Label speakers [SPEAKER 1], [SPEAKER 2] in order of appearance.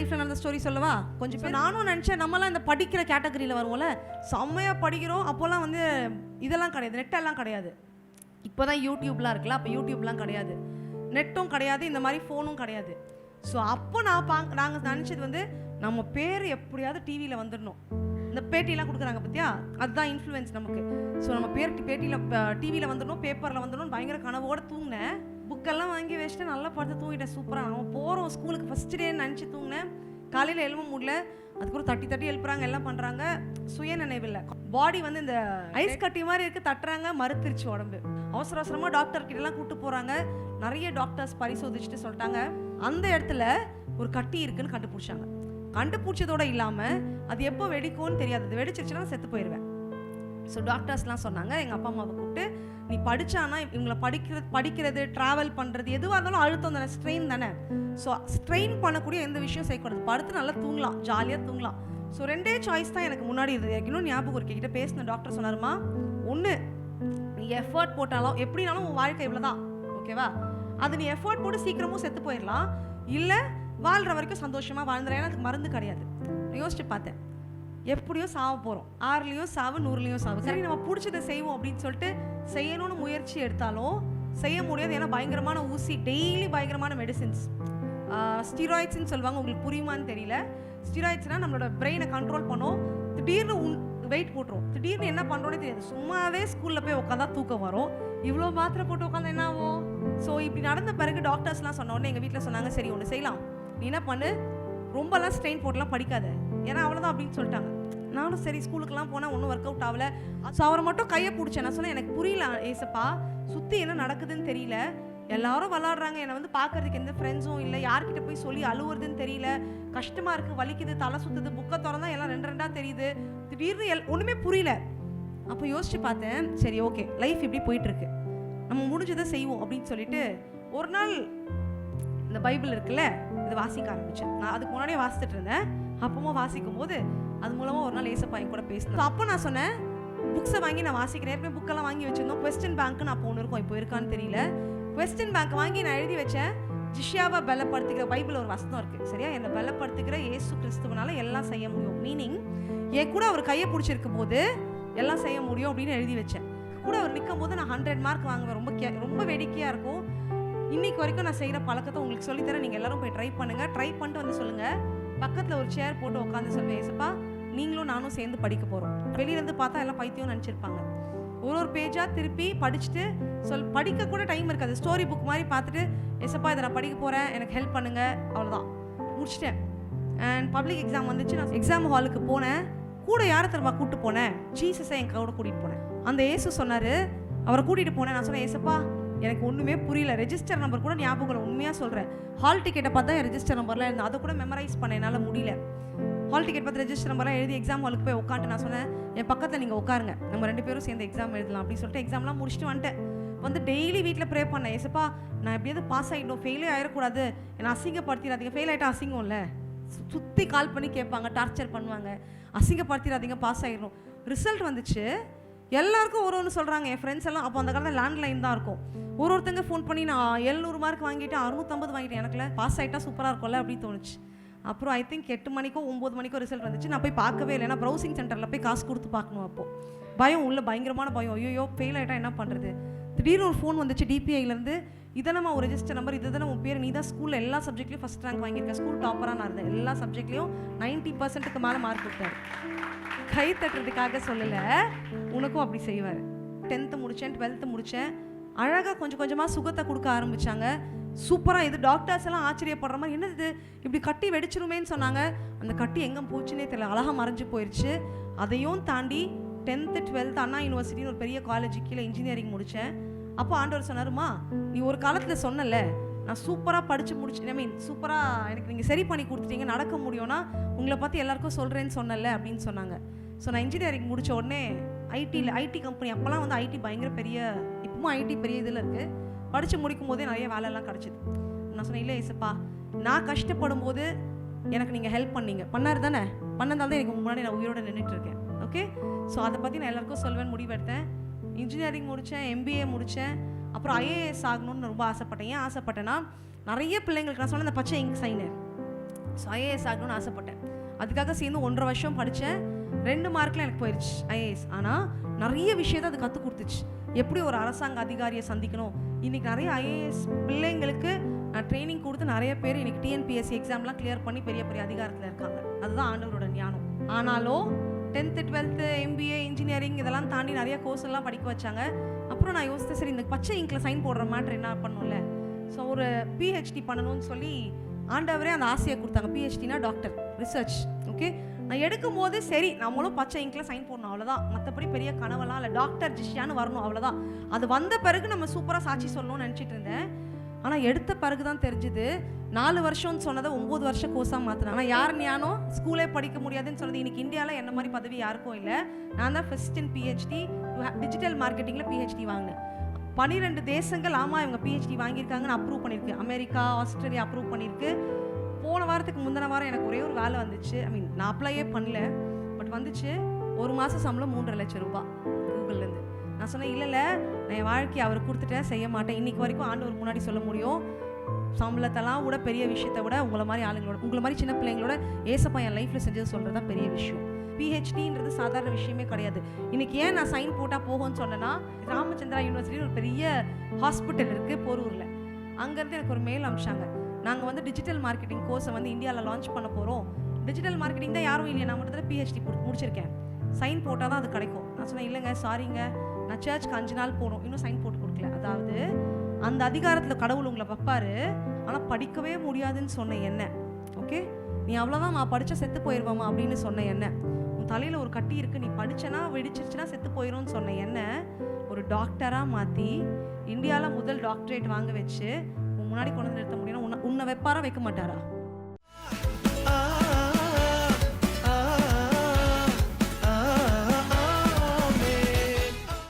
[SPEAKER 1] லைஃப்ல நடந்த ஸ்டோரி சொல்லவா? கொஞ்சம் பேர் நானும் நினச்சேன் நம்மலாம் இந்த படிக்கிற கேட்டகரியில் வருவோம்ல செம்மையாக படிக்கிறோம் அப்போல்லாம் வந்து இதெல்லாம் கிடையாது நெட்டெல்லாம் கிடையாது. இப்போ தான் யூடியூப்லாம் இருக்குல்ல அப்போ யூடியூப்லாம் கிடையாது. நெட்டும் கிடையாது இந்த மாதிரி ஃபோனும் கிடையாது. ஸோ அப்போ நான் பா நாங்கள் நினச்சது வந்து நம்ம பேர் எப்படியாவது டிவியில் வந்துடணும். இந்த பேட்டிலாம் கொடுக்குறாங்க பார்த்தியா அதுதான் இன்ஃப்ளூயன்ஸ் நமக்கு. ஸோ நம்ம பேர் பேட்டியில் டிவியில் வந்துடணும் பேப்பரில் வந்துடணும் பயங்கர கனவோடு தூங்கினேன். புக்கெல்லாம் வாங்கி வச்சுட்டு நல்லா படுத்து தூங்கிட்டேன். சூப்பராக அவன் போகிறோம் ஸ்கூலுக்கு ஃபஸ்ட் டே நினச்சி தூங்கினேன். காலையில் எழும்ப முடியல. அதுக்கப்புறம் தட்டி தட்டி எழுப்புறாங்க. எல்லாம் பண்ணுறாங்க சுய நினைவில் பாடி வந்து இந்த ஐஸ் கட்டி மாதிரி இருக்குது தட்டுறாங்க. மறுத்துருச்சு உடம்பு. அவசர அவசரமாக டாக்டர் கிட்டலாம் கூப்பிட்டு போகிறாங்க நிறைய டாக்டர்ஸ் பரிசோதிச்சுட்டு சொல்லிட்டாங்க. அந்த இடத்துல ஒரு கட்டி இருக்குன்னு கண்டுபிடிச்சாங்க. கண்டுபிடிச்சதோட இல்லாமல் அது எப்போ வெடிக்கும்னு தெரியாது. அது வெடிச்சிருச்சுன்னா செத்து போயிடுவேன் ஸோ டாக்டர்ஸ்லாம் சொன்னாங்க எங்கள் அப்பா அம்மாவை கூப்பிட்டு நீ படித்தானா இவங்களை படிக்கிறது படிக்கிறது ட்ராவல் பண்ணுறது எதுவாக இருந்தாலும் அழுத்தம் தானே ஸ்ட்ரெயின் தானே. ஸோ ஸ்ட்ரெயின் பண்ணக்கூடிய எந்த விஷயம் செய்யக்கூடாது. படுத்து நல்லா தூங்கலாம் ஜாலியாக தூங்கலாம். ஸோ ரெண்டே சாய்ஸ் தான் எனக்கு முன்னாடி இருந்தது. எனக்கு இன்னும் ஞாபகம் இருக்கு. கிட்ட பேசின டாக்டர் சொன்னாருமா ஒன்று நீ எஃபர்ட் போட்டாலும் எப்படினாலும் உன் வாழ்க்கை இவ்வளோ தான் ஓகேவா அது நீ எஃபர்ட் போட்டு சீக்கிரமும் செத்து போயிடலாம். இல்லை வாழ்கிற வரைக்கும் சந்தோஷமாக வாழ்ந்துற ஏன்னா அதுக்கு மருந்து கிடையாது. யோசிச்சு பார்த்தேன். எப்படியோ சாவ போகிறோம் ஆறுலேயோ சாவு நூறுலேயோ சாவு. சரி நம்ம பிடிச்சதை செய்வோம் அப்படின்னு சொல்லிட்டு செய்யணும்னு முயற்சி எடுத்தாலும் செய்ய முடியாது. ஏன்னா பயங்கரமான ஊசி டெய்லி பயங்கரமான மெடிசின்ஸ் ஸ்டீராய்ட்ஸ்ன்னு சொல்லுவாங்க. உங்களுக்கு புரியுமான்னு தெரியல. ஸ்டீராய்ட்ஸ்னால் நம்மளோட பிரெயினை கண்ட்ரோல் பண்ணோம். திடீர்னு உன் வெயிட் போட்டுரும். திடீர்னு என்ன பண்ணுறோன்னே தெரியாது. சும்மாவே ஸ்கூலில் போய் உட்காந்தா தூக்கம் வரும். இவ்வளோ மாத்திரை போட்டு உட்காந்து என்ன ஆகும்? ஸோ இப்படி நடந்த பிறகு டாக்டர்ஸ்லாம் சொன்ன உடனே எங்கள் வீட்டில் சொன்னாங்க சரி ஒன்று செய்யலாம். நீ என்ன பண்ணு? ரொம்பலாம் ஸ்ட்ரெயின் போட்டுலாம் படிக்காத. ஏன்னா அவ்வளோதான் அப்படின்னு சொல்லிட்டாங்க. நானும் சரி ஸ்கூலுக்குலாம் போனால் ஒன்றும் ஒர்க் அவுட் ஆகலை. ஸோ அவரை மட்டும் கையை பிடிச்சேன். நான் சொன்னேன் எனக்கு புரியல ஏசப்பா சுற்றி என்ன நடக்குதுன்னு தெரியல. எல்லாரும் விளாடுறாங்க என்னை வந்து பார்க்கறதுக்கு எந்த ஃப்ரெண்ட்ஸும் இல்லை. யார்கிட்ட போய் சொல்லி அழுவுறதுன்னு தெரியல. கஷ்டமாக இருக்குது வலிக்குது தலை சுற்றுது புக்கை திறந்தா எல்லாம் ரெண்டு ரெண்டாக தெரியுது. திடீர்னு எல் ஒன்றுமே புரியல. அப்போ யோசிச்சு பார்த்தேன் சரி ஓகே லைஃப் இப்படி போயிட்டுருக்கு. நம்ம முடிஞ்சதை செய்வோம் அப்படின்னு சொல்லிட்டு ஒரு நாள் இந்த பைபிள் இருக்குல்ல இது வாசிக்க ஆரம்பித்தேன் நான் அதுக்கு முன்னாடியே வாசித்துட்டு இருந்தேன். அப்பமா வாசிக்கும் போது அது மூலமாக ஒரு நாள் ஏசப்பா என் கூட பேசினேன் அப்போ நான் சொன்னேன் புக்ஸை வாங்கி நான் வாசிக்கிறேன். ஏற்கனவே புக்கெல்லாம் வாங்கி வச்சிருந்தோம். கொஸ்டின் பேங்க் நான் ஒன்று இருக்கும். இப்போ இருக்கான்னு தெரியல. கொஸ்டின் பேங்க் வாங்கி நான் எழுதி வச்சேன். ஜிஷியாவை பலப்படுத்திக்கிற பைபிள் ஒரு வசனம் இருக்குது சரியா? என்னை பலப்படுத்திக்கிற இயேசு கிறிஸ்துவனால எல்லாம் செய்ய முடியும். மீனிங் என் கூட அவர் கையை பிடிச்சிருக்கும் போது எல்லாம் செய்ய முடியும் அப்படின்னு எழுதி வச்சேன். கூட அவர் நிற்கும் போது நான் ஹண்ட்ரட் மார்க் வாங்குவேன். ரொம்ப கே ரொம்ப வேடிக்கையாக இருக்கும். இன்னைக்கு வரைக்கும் நான் செய்கிற பழக்கத்தை உங்களுக்கு சொல்லித்தரேன். நீங்கள் எல்லாரும் போய் ட்ரை பண்ணுங்கள் ட்ரை பண்ணிட்டு வந்து சொல்லுங்கள் பக்கத்தில் ஒரு சேர் போட்டு உட்காந்து சொல்வேன் ஏசப்பா நீங்களும் நானும் சேர்ந்து படிக்க போகிறோம் வெளியிலேருந்து பார்த்தா எல்லாம் பைத்தியம் நினச்சிருப்பாங்க. ஒரு ஒரு பேஜாக திருப்பி படிச்சுட்டு சொல் படிக்க கூட டைம் இருக்காது. ஸ்டோரி புக் மாதிரி பார்த்துட்டு எசப்பா இதை நான் படிக்க போகிறேன் எனக்கு ஹெல்ப் பண்ணுங்கள் அவ்வளோதான் முடிச்சிட்டேன். அண்ட் பப்ளிக் எக்ஸாம் வந்துச்சு. நான் எக்ஸாம் ஹாலுக்கு போனேன். கூட யாரை திரும்ப கூப்பிட்டு போனேன்? ஜீசஸை என் கூட கூட்டிகிட்டு போனேன். அந்த ஏசு சொன்னார் அவரை கூட்டிகிட்டு போனேன். நான் சொன்னேன் ஏசப்பா எனக்கு ஒன்றுமே புரியல. ரெஜிஸ்டர் நம்பர் கூட ஞாபகம் இல்லை. உண்மையாக சொல்கிறேன் ஹால் டிக்கெட்டை பார்த்தா என் ரெஜிஸ்டர் நம்பர்லாம் இருந்தது அதை கூட மெமரைஸ் பண்ண என்னால் முடியல. ஹால் டிக்கெட் பார்த்து ரெஜிஸ்டர் நம்பர்லாம் எழுதி எக்ஸாம் ஹாலுக்கு போய் உட்காந்து நான் சொன்னேன் என் பக்கத்தில் நீங்கள் உட்காருங்க நம்ம ரெண்டு பேரும் சேர்ந்து எக்ஸாம் எழுதலாம். அப்படின்னு சொல்லிட்டு எக்ஸாம்லாம் முடிச்சுட்டு வந்துட்டேன். வந்து டெய்லி வீட்டில் ப்ரே பண்ணேன். ஏசப்பா நான் எப்படியாவது பாஸ் ஆகிடணும் ஃபெயிலே ஆகிடக்கூடாது என்னை அசிங்கப்படுத்திடாதீங்க. ஃபெயில் ஆகிட்டா அசிங்கம்ல? சுற்றி கால் பண்ணி கேட்பாங்க டார்ச்சர் பண்ணுவாங்க. அசிங்கப்படுத்திடாதீங்க பாஸ் ஆகிடணும் ரிசல்ட் வந்துச்சு. எல்லாருக்கும் ஒரு ஒன்று சொல்கிறாங்க என் ஃப்ரெண்ட்ஸ் எல்லாம் அப்போ அந்த காலத்தில் லேண்ட்லைன் தான் இருக்கும். ஒரு ஒருத்தங்க ஃபோன் பண்ணி நான் எழுநூறு மார்க் வாங்கிட்டு அறுநூத்தம்பது வாங்கிட்டேன் எனக்குல பாஸ் ஆகிட்டா சூப்பராக இருக்கும்ல அப்படின்னு தோணுச்சு. அப்புறம் ஐ திங்க் எட்டு மணிக்கோ ஒம்பது மணிக்கோ ரிசல்ட் வந்துச்சு. நான் போய் பார்க்கவே இல்லை. ஏன்னா ப்ரௌசிங் சென்டரில் போய் காசு கொடுத்து பார்க்கணும் அப்போ. பயம் உள்ள பயங்கரமான பயம். ஐயோ ஃபெயில் ஆகிட்டா என்ன பண்ணுறது திடீர்னு ஒரு ஃபோன் வந்துச்சு டிபிஐலேருந்து இதை நம்ம ஒரு ரெஜிஸ்டர் நம்பர் இது தானே உன் பேர் நீ தான் ஸ்கூலில் எல்லா சப்ஜெக்ட்லையும் ஃபஸ்ட் ரேங்க் வாங்கியிருக்கேன் ஸ்கூல் டாப்பராக நான் இருந்தேன். எல்லா சப்ஜெக்ட்லையும் நைன்ட்டி பர்சன்ட்டுக்கு மேலே மார்க் கொடுத்தாரு. கை தட்டுறதுக்காக சொல்லலை. உனக்கும் அப்படி செய்வார் டென்த்து முடித்தேன் டுவெல்த்து முடித்தேன் அழகாக கொஞ்சம் கொஞ்சமாக சுகத்தை கொடுக்க ஆரம்பித்தாங்க சூப்பராக இது டாக்டர்ஸ் எல்லாம் ஆச்சரியப்படுற மாதிரி என்னது இப்படி கட்டி வெடிச்சிருமேன்னு சொன்னாங்க. அந்த கட்டி எங்கே போச்சுன்னே தெரியல. அழகாக மறைஞ்சு போயிடுச்சு அதையும் தாண்டி டென்த்து டுவெல்த் அண்ணா யூனிவர்சிட்டின்னு ஒரு பெரிய காலேஜ் கீழே இன்ஜினியரிங் முடித்தேன் அப்போ ஆண்டவர் சொன்னாருமா நீ ஒரு காலத்தில் சொன்னல நான் சூப்பராக படித்து முடிச்சு ஐ மீன் சூப்பராக எனக்கு நீங்கள் சரி பண்ணி கொடுத்துட்டீங்க நடக்க முடியும்னா உங்களை பார்த்து எல்லாருக்கும் சொல்கிறேன்னு சொன்னல அப்படின்னு சொன்னாங்க. ஸோ நான் இன்ஜினியரிங் முடித்த உடனே ஐடியில் ஐடி கம்பெனி அப்போல்லாம் வந்து ஐடி பயங்கர பெரிய இப்பவும் ஐடி பெரிய இதில் இருக்குது படித்து முடிக்கும் போதே நிறைய வேலையெல்லாம் கிடச்சிது. நான் சொன்னேன் இல்லை ஏசப்பா நான் கஷ்டப்படும் போது எனக்கு நீங்கள் ஹெல்ப் பண்ணீங்க. பண்ணார் தானே? பண்ணதால் தான் எனக்கு முன்னாடி நான் உயிரோட நின்றுட்டு இருக்கேன். ஓகே ஸோ அதை பற்றி நான் எல்லாருக்கும் சொல்வேன் முடிவெடுத்தேன். இன்ஜினியரிங் முடித்தேன் எம்பிஏ முடித்தேன் அப்புறம் ஐஏஎஸ் ஆகணும்னு ரொம்ப ஆசைப்பட்டேன். ஏன் ஆசைப்பட்டேன்னா நிறைய பிள்ளைங்களுக்கு நான் சொன்ன அந்த பச்சை இங்க் சைனர் ஸோ ஐஏஎஸ் ஆகணும்னு ஆசைப்பட்டேன். அதுக்காக சேர்ந்து ஒன்றரை வருஷம் படித்தேன் ரெண்டு மார்க்கில் எனக்கு போயிடுச்சு ஐஏஎஸ் ஆனால் நிறைய விஷயத்தை அது கற்றுக் கொடுத்துச்சு. எப்படி ஒரு அரசாங்க அதிகாரியை சந்திக்கணும்? இன்றைக்கி நிறைய ஐஏஎஸ் பிள்ளைங்களுக்கு நான் ட்ரைனிங் கொடுத்து நிறைய பேர் இன்றைக்கி டிஎன்பிஎஸ்சி எக்ஸாம்லாம் கிளியர் பண்ணி பெரிய பெரிய அதிகாரத்தில் இருக்காங்க. அதுதான் ஆண்டவரோட ஞானம். ஆனாலும் டென்த்து டுவெல்த்து எம்பிஏ இன்ஜினியரிங் இதெல்லாம் தாண்டி நிறைய கோர்ஸ் எல்லாம் படிக்க வச்சாங்க. அப்புறம் நான் யோசித்தேன் சரி இந்த பச்சை இங்கில் சைன் போடுற மேட்ரு என்ன பண்ணும்ல? ஸோ ஒரு பிஹெச்டி பண்ணணும்னு சொல்லி ஆண்டவரே அந்த ஆசையை கொடுத்தாங்க. பிஹெச்டினா டாக்டர் ரிசர்ச் ஓகே நான் எடுக்கும் போது சரி நம்மளும் பச்சை இங்கில் சைன் போடணும் அவ்வளோதான் மற்றபடி பெரிய கனவெல்லாம் இல்லை. டாக்டர் ஜிஷ்யான்னு வரணும் அவ்வளோதான் அது வந்த பிறகு நம்ம சூப்பராக சாட்சி சொல்லணும்னு நினச்சிட்டு இருந்தேன். ஆனால் எடுத்த பிறகு தான் தெரிஞ்சுது. நாலு வருஷம்னு சொன்னதை ஒம்பது வருஷம் கோர்ஸாக மாற்றினேன் ஆனால் யார் ஞானம் ஸ்கூலே படிக்க முடியாதுன்னு சொன்னது இன்னைக்கு இந்தியாவில் என்ன மாதிரி பதவி யாருக்கும் இல்லை. நான் தான் ஃபஸ்ட் இன் பிஹெச்டி டிஜிட்டல் மார்க்கெட்டிங்கில் பிஹெச்டி வாங்கினேன். பன்னிரெண்டு தேசங்கள் ஆமாம் இவங்க பிஹெச்டி வாங்கியிருக்காங்கன்னு அப்ரூவ் பண்ணியிருக்கு. அமெரிக்கா ஆஸ்திரேலியா அப்ரூவ் பண்ணியிருக்கு. போன வாரத்துக்கு முந்தின வாரம் எனக்கு ஒரே ஒரு வேலை வந்துச்சு. ஐ மீன் நான் அப்ளையே பண்ணல. பட் வந்துச்சு. ஒரு மாதம் சம்பளம் மூன்றரை லட்சம் ரூபாய் கூகுள்லேருந்து நான் சொன்னேன் இல்லை இல்லை. நான் என் வாழ்க்கையை அவர் கொடுத்துட்டேன். செய்ய மாட்டேன். இன்றைக்கி வரைக்கும் ஆண்டவர் முன்னாடி சொல்ல முடியும். சம்பளத்தெல்லாம் விட பெரிய விஷயத்தை விட உங்களை மாதிரி ஆளுங்களோட உங்களை மாதிரி சின்ன பிள்ளைங்களோட ஏசப்பா என் லைஃப்பில் செஞ்சது சொல்கிறது தான் பெரிய விஷயம். பிஹெச்டின்றது சாதாரண விஷயமே கிடையாது. இன்றைக்கி ஏன் நான் சைன் போட்டால் போகும்னு சொன்னேன்னா ராமச்சந்திரா யூனிவர்சிட்டி ஒரு பெரிய ஹாஸ்பிட்டல் இருக்குது போரூரில். அங்கேருந்து எனக்கு ஒரு மெயில் அமிச்சாங்க நாங்கள் வந்து டிஜிட்டல் மார்க்கெட்டிங் கோர்ஸை வந்து இந்தியாவில் லான்ச் பண்ண போகிறோம் டிஜிட்டல் மார்க்கெட்டிங் தான் யாரும் இல்லையா? நான் மட்டும் பிஹெச்டி முடிச்சிருக்கேன். சைன் போட்டால் தான் அது கிடைக்கும். நான் சொன்னேன் இல்லைங்க சாரிங்க நான் சர்ச்சுக்கு அஞ்சு நாள் போகணும் இன்னும் சைன் போட்டு கொடுக்கல. அதாவது அந்த அதிகாரத்தில் கடவுள் உங்களை வைப்பார். ஆனால் படிக்கவே முடியாதுன்னு சொன்ன என்ன? ஓகே நீ அவ்வளோதான் நான் படித்தா செத்து போயிடுவாமா அப்படின்னு சொன்ன என்ன? உன் தலையில் ஒரு கட்டி இருக்குது நீ படித்தனா வெடிச்சிருச்சுன்னா செத்து போயிடும்னு சொன்ன என்ன? ஒரு டாக்டராக மாற்றி இந்தியாவில் முதல் டாக்டரேட் வாங்க வச்சு முன்னாடி கொண்டு வந்து நிறுத்த முடியும்னா உன்னை உன்னை வைப்பாரா வைக்க மாட்டாரா?